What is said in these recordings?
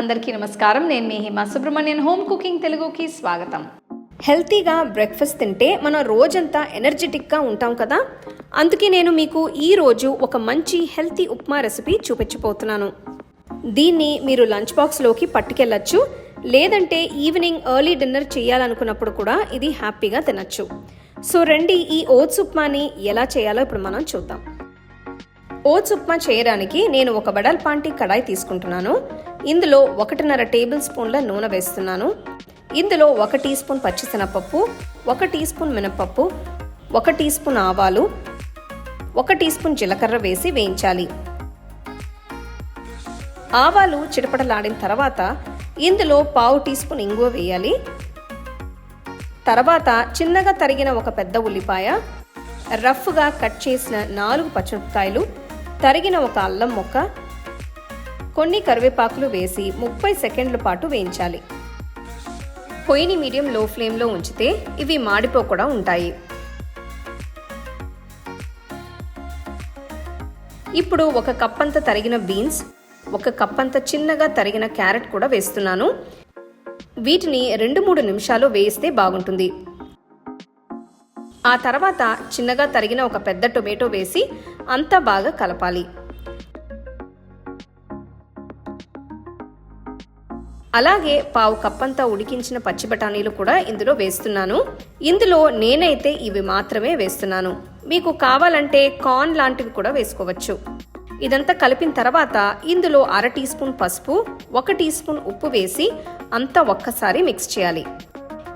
అందరికీ నమస్కారం. నేను మీ హిమా సుబ్రహ్మణ్యన్ హోమ్ కుకింగ్ తెలుగుకి స్వాగతం. హెల్తీగా బ్రేక్ఫాస్ట్ తింటే మనం రోజంతా ఎనర్జెటిక్గా ఉంటాం కదా? అందుకే నేను మీకు ఈరోజు ఒక మంచి హెల్తీ ఉప్మా రెసిపీ చూపించబోతున్నాను. దీన్ని మీరు లంచ్ బాక్స్లోకి పట్టుకెళ్ళచ్చు. లేదంటే ఈవినింగ్ ఎర్లీ డిన్నర్ చేయాలనుకున్నప్పుడు కూడా ఇది హ్యాపీగా తినచ్చు. సో రండి ఈ ఓట్స్ ఉప్మాని ఎలా చేయాలో ఇప్పుడు మనం చూద్దాం. ఓట్స్ ఉప్మా చేయడానికి నేను ఒక వెడల్పాంటి కడాయి తీసుకుంటున్నాను. ఇందులో ఒకటిన్నర టేబుల్ స్పూన్ల నూనె వేస్తున్నాను. ఇందులో ఒక టీ స్పూన్ పచ్చిశనగపప్పు ఒక టీ స్పూన్ మినపప్పు ఒక టీ స్పూన్ ఆవాలు ఒక టీ స్పూన్ జీలకర్ర వేసి వేయించాలి. ఆవాలు చిటపటలాడిన తర్వాత ఇందులో పావు టీ స్పూన్ ఇంగువ వేయాలి. తర్వాత చిన్నగా తరిగిన ఒక పెద్ద ఉల్లిపాయ రఫ్గా కట్ చేసిన నాలుగు పచ్చిమిరపకాయలు తరిగిన ఒక అల్లం మొక్క కొన్ని కరివేపాకులు వేసి ముప్పై సెకండ్ల పాటు వేయించాలి. పొయ్యిని మీడియం లో ఫ్లేమ్లో ఉంచితే ఇవి మాడిపోకుండా ఉంటాయి. ఇప్పుడు ఒక కప్పంత తరిగిన బీన్స్ ఒక కప్పంత చిన్నగా తరిగిన క్యారెట్ కూడా వేస్తున్నాను. వీటిని రెండు మూడు నిమిషాలు వేయిస్తే బాగుంటుంది. ఆ తర్వాత చిన్నగా తరిగిన ఒక పెద్ద టొమాటో వేసి అంతా బాగా కలపాలి. అలాగే పావు కప్పంతా ఉడికించిన పచ్చి బఠానీలు కూడా ఇందులో వేస్తున్నాను. ఇందులో నేనైతే ఇవి మాత్రమే వేస్తున్నాను. మీకు కావాలంటే కార్న్ లాంటివి కూడా వేసుకోవచ్చు. ఇదంతా కలిపిన తర్వాత ఇందులో అర టీ స్పూన్ పసుపు ఒక టీ స్పూన్ ఉప్పు వేసి అంతా ఒక్కసారి మిక్స్ చేయాలి.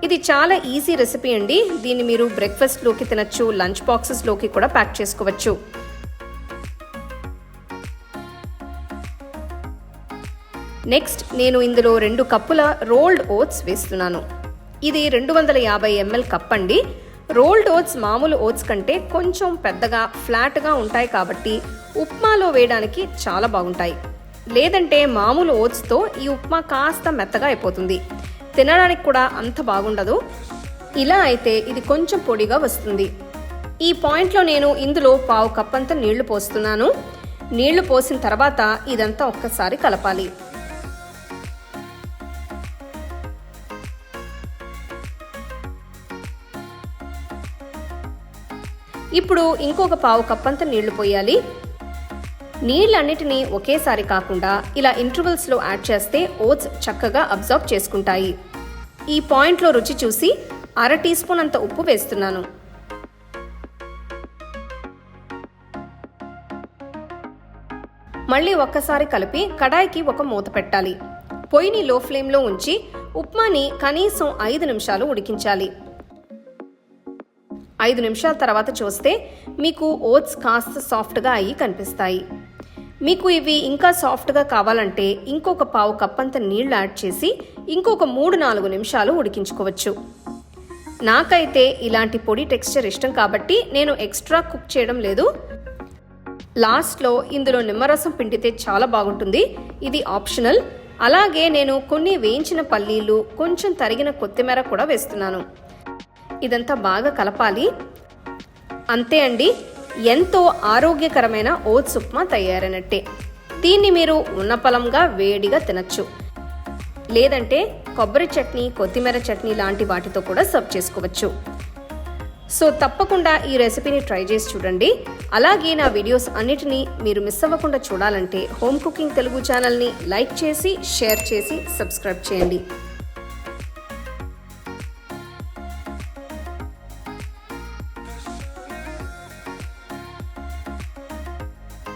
ఇది చాలా ఈజీ రెసిపీ అండి. దీన్ని మీరు బ్రేక్ఫాస్ట్లోకి తినచ్చు లంచ్ బాక్సెస్లోకి కూడా ప్యాక్ చేసుకోవచ్చు. నెక్స్ట్ నేను ఇందులో రెండు కప్పుల రోల్డ్ ఓట్స్ వేస్తున్నాను. ఇది రెండు వందల యాభై ఎంఎల్ కప్ అండి రోల్డ్ ఓట్స్ మామూలు ఓట్స్ కంటే కొంచెం పెద్దగా ఫ్లాట్గా ఉంటాయి కాబట్టి ఉప్మాలో వేయడానికి చాలా బాగుంటాయి. లేదంటే మామూలు ఓట్స్తో ఈ ఉప్మా కాస్త మెత్తగా అయిపోతుంది. తినడానికి కూడా అంత బాగుండదు. ఇలా అయితే ఇది కొంచెం పొడిగా వస్తుంది. ఈ పాయింట్లో నేను ఇందులో పావు కప్పంత నీళ్ళు పోస్తున్నాను. నీళ్ళు పోసిన తర్వాత ఇదంతా ఒక్కసారి కలపాలి. ఇప్పుడు ఇంకొక పావు కప్పంత నీళ్ళు పోయాలి. నీళ్ళన్నిటినీ ఒకేసారి కాకుండా ఇలా ఇంటర్వెల్స్లో యాడ్ చేస్తే ఓట్స్ చక్కగా అబ్జర్వ్ చేసుకుంటాయి. ఈ పాయింట్లో రుచి చూసి అర టీ స్పూన్ అంత ఉప్పు వేస్తున్నాను. మళ్ళీ ఒక్కసారి కలిపి కడాయికి ఒక మూత పెట్టాలి. పొయ్యిని లో ఫ్లేమ్లో ఉంచి ఉప్మాని కనీసం ఐదు నిమిషాలు ఉడికించాలి. ఐదు నిమిషాల తర్వాత చూస్తే మీకు ఓట్స్ కాస్త సాఫ్ట్గా అయ్యి కనిపిస్తాయి. మీకు ఇవి ఇంకా సాఫ్ట్గా కావాలంటే ఇంకొక పావు కప్పంత నీళ్ళు యాడ్ చేసి ఇంకొక మూడు నాలుగు నిమిషాలు ఉడికించుకోవచ్చు. నాకైతే ఇలాంటి పొడి టెక్స్చర్ ఇష్టం కాబట్టి నేను ఎక్స్ట్రా కుక్ చేయడం లేదు. లాస్ట్లో ఇందులో నిమ్మరసం పిండితే చాలా బాగుంటుంది. ఇది ఆప్షనల్. అలాగే నేను కొన్ని వేయించిన పల్లీలు కొంచెం తరిగిన కొత్తిమీర కూడా వేస్తున్నాను. ఇదంతా బాగా కలపాలి. అంతే అండి ఎంతో ఆరోగ్యకరమైన ఓట్స్ ఉప్మా తయారైనట్టే. దీన్ని మీరు ఉన్నపలంగా వేడిగా తినచ్చు. లేదంటే కొబ్బరి చట్నీ కొత్తిమీర చట్నీ లాంటి వాటితో కూడా సర్వ్ చేసుకోవచ్చు. సో తప్పకుండా ఈ రెసిపీని ట్రై చేసి చూడండి. అలాగే నా వీడియోస్ అన్నిటినీ మీరు మిస్ అవ్వకుండా చూడాలంటే హోమ్ కుకింగ్ తెలుగు ఛానల్ని లైక్ చేసి షేర్ చేసి సబ్స్క్రైబ్ చేయండి.